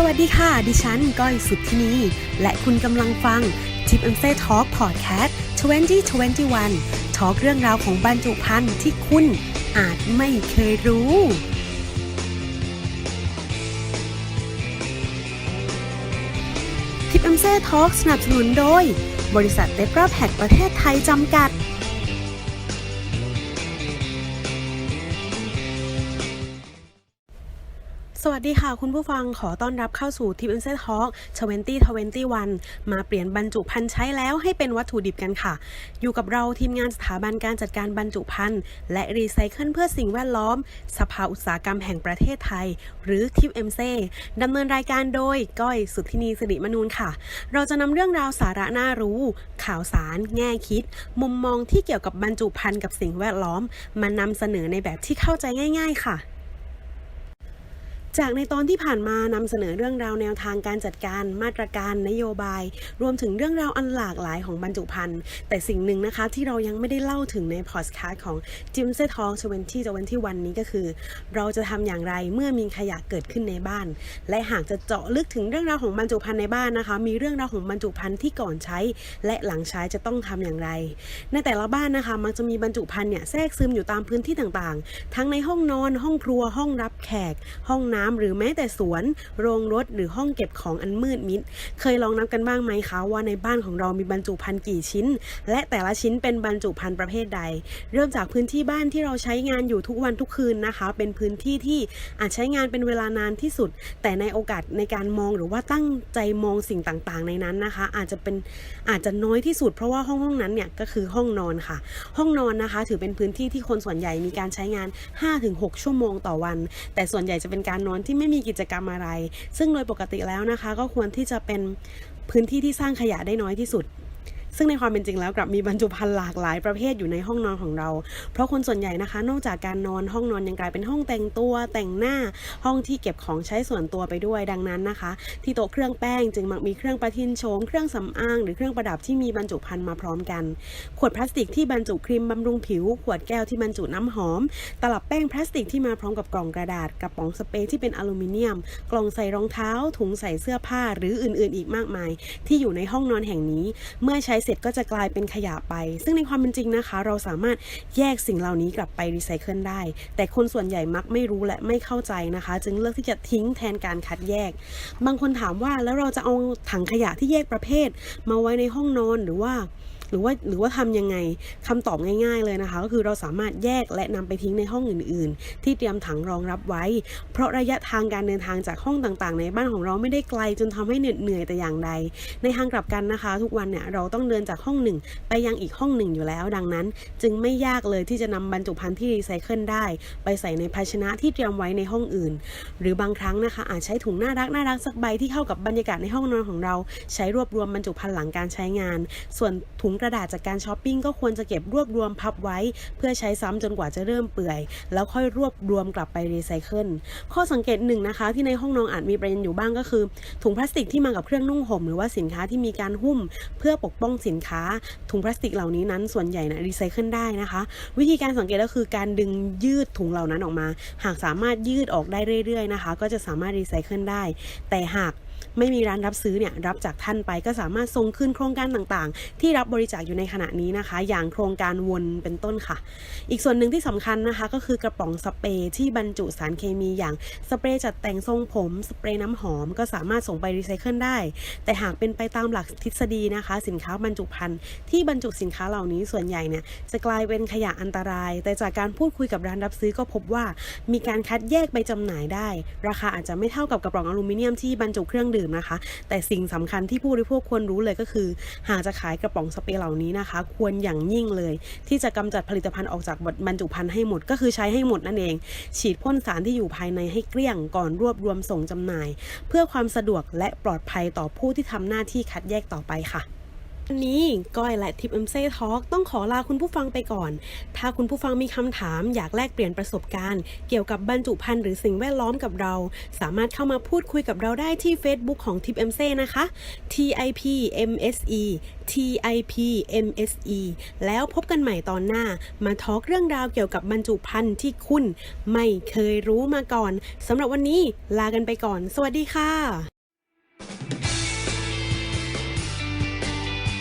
สวัสดีค่ะ ดิฉันก้อยสุดที่นี และคุณกำลังฟัง t i p and Say Talk Podcast 2021ทอล์กเรื่องราวของบรรจุภัณฑ์ที่คุณอาจไม่เคยรู้ t i p and Say Talk สนับสนุนโดย บริษัทเ e ปราแพคประเทศไทยจำกัด สวัสดีค่ะ คุณผู้ฟังขอต้อนรับเข้าสู่ Tip and Set Talk 2021 มาเปลี่ยนบรรจุภัณฑ์ใช้แล้วให้เป็นวัตถุดิบกันค่ะ อยู่กับเราทีมงานสถาบันการจัดการบรรจุภัณฑ์และรีไซเคิลเพื่อสิ่งแวดล้อม สภาอุตสาหกรรมแห่งประเทศไทย หรือ Tip m c ดำเนินรายการโดยก้อยสุทธินีสิริมนูนค่ะ เราจะนำเรื่องราวสาระน่ารู้ ข่าวสาร แง่คิด มุมมองที่เกี่ยวกับบรรจุภัณฑ์กับสิ่งแวดล้อม มานำเสนอในแบบที่เข้าใจง่าย ๆ ค่ะ จากในตอนที่ผ่านมานำเสนอเรื่องราวแนวทางการจัดการมาตรการนโยบาย รวมถึงเรื่องราวอันหลากหลายของบรรจุภัณฑ์ แต่สิ่งหนึ่งนะคะที่เรายังไม่ได้เล่าถึงในพอดคาสต์ของจิมเซทองชเวนที่จเวนที่วันนี้ก็คือ เราจะทำอย่างไรเมื่อมีขยะเกิดขึ้นในบ้าน และหากจะเจาะลึกถึงเรื่องราวของบรรจุภัณฑ์ในบ้านนะคะ มีเรื่องราวของบรรจุภัณฑ์ที่ก่อนใช้ และหลังใช้จะต้องทำอย่างไร ในแต่ละบ้านนะคะมักจะมีบรรจุภัณฑ์เนี่ยแทรกซึมอยู่ตามพื้นที่ต่างๆ ทั้งในห้องนอน ห้องครัวห้องรับแขก ห้องน้ำหรือแม้แต่สวน โรงรถหรือห้องเก็บของอันมืดมิด เคยลองนับกันบ้างไหมคะว่าในบ้านของเรามีบรรจุภัณฑ์กี่ชิ้น และแต่ละชิ้นเป็นบรรจุภัณฑ์ประเภทใด เริ่มจากพื้นที่บ้านที่เราใช้งานอยู่ทุกวันทุกคืนนะคะ เป็นพื้นที่ที่อาจใช้งานเป็นเวลานานที่สุด แต่ในโอกาสในการมองหรือว่าตั้งใจมองสิ่งต่างๆ ในนั้นนะคะ อาจจะเป็นอาจจะน้อยที่สุด เพราะว่าห้องห้องนั้นเนี่ยก็คือห้องนอนค่ะ ห้องนอนนะคะ ถือเป็นพื้นที่ที่คนส่วนใหญ่มีการใช้งาน 5-6 ชั่วโมงต่อวัน แต่ส่วนใหญ่จะเป็นการนอนที่ไม่มีกิจกรรมอะไร ซึ่งโดยปกติแล้วนะคะ ก็ควรที่จะเป็นพื้นที่ที่สร้างขยะได้น้อยที่สุด ซึ่งในความเป็นจริงแล้วกลับมีบรรจุภัณฑ์หลากหลายประเภทอยู่ในห้องนอนของเรา เพราะคนส่วนใหญ่นะคะ นอกจากการนอนห้องนอนยังกลายเป็นห้องแต่งตัวแต่งหน้าห้องที่เก็บของใช้ส่วนตัวไปด้วยดังนั้นนะคะ ที่โต๊ะเครื่องแป้งจึงมักมีเครื่องประทินโฉมเครื่องสำอางหรือเครื่องประดับที่มีบรรจุภัณฑ์มาพร้อมกัน ขวดพลาสติกที่บรรจุครีมบำรุงผิว ขวดแก้วที่บรรจุน้ำหอม ตลับแป้งพลาสติกที่มาพร้อมกับกล่องกระดาษกระป๋องสเปรย์ที่เป็นอลูมิเนียม กล่องใส่รองเท้า ถุงใส่เสื้อผ้า หรืออื่นๆ อีกมากมาย ที่อยู่ในห้องนอนแห่งนี้ เมื่อใช้เสร็จก็จะกลายเป็นขยะไป ซึ่งในความเป็นจริงนะคะ เราสามารถแยกสิ่งเหล่านี้กลับไปรีไซเคิลได้ แต่คนส่วนใหญ่มักไม่รู้และไม่เข้าใจนะคะ จึงเลือกที่จะทิ้งแทนการคัดแยก บางคนถามว่าแล้วเราจะเอาถังขยะที่แยกประเภท มาไว้ในห้องนอนหรือว่า หรือว่าหรือว่าทำยังไงคำตอบง่ายๆเลยนะคะ ก็คือเราสามารถแยกและนำไปทิ้งในห้องอื่น ๆ ที่เตรียมถังรองรับไว้ เพราะระยะทางการเดินทางจากห้องต่างๆ ในบ้านของเราไม่ได้ไกลจนทำให้เหนื่อยแต่อย่างใด ในทางกลับกันนะคะ ทุกวันเนี่ยเราต้องเดินจากห้องหนึ่งไปยังอีกห้องหนึ่งอยู่แล้ว ดังนั้น จึงไม่ยากเลยที่จะนำบรรจุภัณฑ์ที่รีไซเคิลได้ ไปใส่ในภาชนะที่เตรียมไว้ในห้องอื่น หรือบางครั้งนะคะ อาจใช้ถุงน่ารักน่ารักสักใบที่เข้ากับบรรยากาศในห้องนอนของเรา ใช้รวบรวมบรรจุภัณฑ์หลังการใช้งาน ส่วนถุงกระดาษจากการช้อปปิ้งก็ควรจะเก็บรวบรวมพับไว้ เพื่อใช้ซ้ำจนกว่าจะเริ่มเปื่อย แล้วค่อยรวบรวมกลับไปรีไซเคิลข้อสังเกตหนึ่งนะคะ ที่ในห้องนอนอาจมีประเด็นอยู่บ้างก็คือ ถุงพลาสติกที่มากับเครื่องนุ่งห่มหรือว่าสินค้าที่มีการหุ้ม เพื่อปกป้องสินค้า ถุงพลาสติกเหล่านี้นั้นส่วนใหญ่นะรีไซเคิลได้นะคะ วิธีการสังเกตก็คือการดึงยืดถุงเหล่านั้นออกมา หากสามารถยืดออกได้เรื่อยๆนะคะ ก็จะสามารถรีไซเคิลได้ แต่หาก ไม่มีร้านรับซื้อเนี่ยรับจากท่านไปก็สามารถส่งคืนโครงการต่างๆ ที่รับบริจาคอยู่ในขณะนี้นะคะ อย่างโครงการวนเป็นต้นค่ะ อีกส่วนหนึ่งที่สำคัญนะคะ ก็คือกระป๋องสเปรย์ที่บรรจุสารเคมีอย่างสเปรย์จัดแต่งทรงผม สเปรย์น้ำหอม ก็สามารถส่งไปรีไซเคิลได้ แต่หากเป็นไปตามหลักทฤษฎีนะคะ สินค้าบรรจุภัณฑ์ที่บรรจุสินค้าเหล่านี้ส่วนใหญ่เนี่ยจะกลายเป็นขยะอันตราย แต่จากการพูดคุยกับร้านรับซื้อก็พบว่า มีการคัดแยกไปจำหน่ายได้ ราคาอาจจะไม่เท่ากับกระป๋องอลูมิเนียมที่บรรจุเครื่องดื่มนะคะ แต่สิ่งสำคัญที่ผู้บริโภคควรรู้เลยก็คือ หากจะขายกระป๋องสเปรย์เหล่านี้นะคะ ควรอย่างยิ่งเลย ที่จะกำจัดผลิตภัณฑ์ออกจากบรรจุภัณฑ์ให้หมดก็คือใช้ให้หมดนั่นเอง ฉีดพ่นสารที่อยู่ภายในให้เกลี้ยงก่อนรวบรวมส่งจำหน่าย เพื่อความสะดวกและปลอดภัยต่อผู้ที่ทำหน้าที่คัดแยกต่อไปค่ะ วันนี้ก้อยและทิปเอ็มเซ่ทอล์กต้องขอลาคุณผู้ฟังไปก่อน ถ้าคุณผู้ฟังมีคำถามอยากแลกเปลี่ยนประสบการณ์ เกี่ยวกับบรรจุภัณฑ์หรือสิ่งแวดล้อมกับเรา สามารถเข้ามาพูดคุยกับเราได้ที่ Facebook ของทิปเอ็มเซ่นะคะ TIP MSE TIP MSE แล้วพบกันใหม่ตอนหน้า มาทอล์กเรื่องราวเกี่ยวกับบรรจุภัณฑ์ที่คุณ ไม่เคยรู้มาก่อนสำหรับวันนี้ลากันไปก่อน สวัสดีค่ะ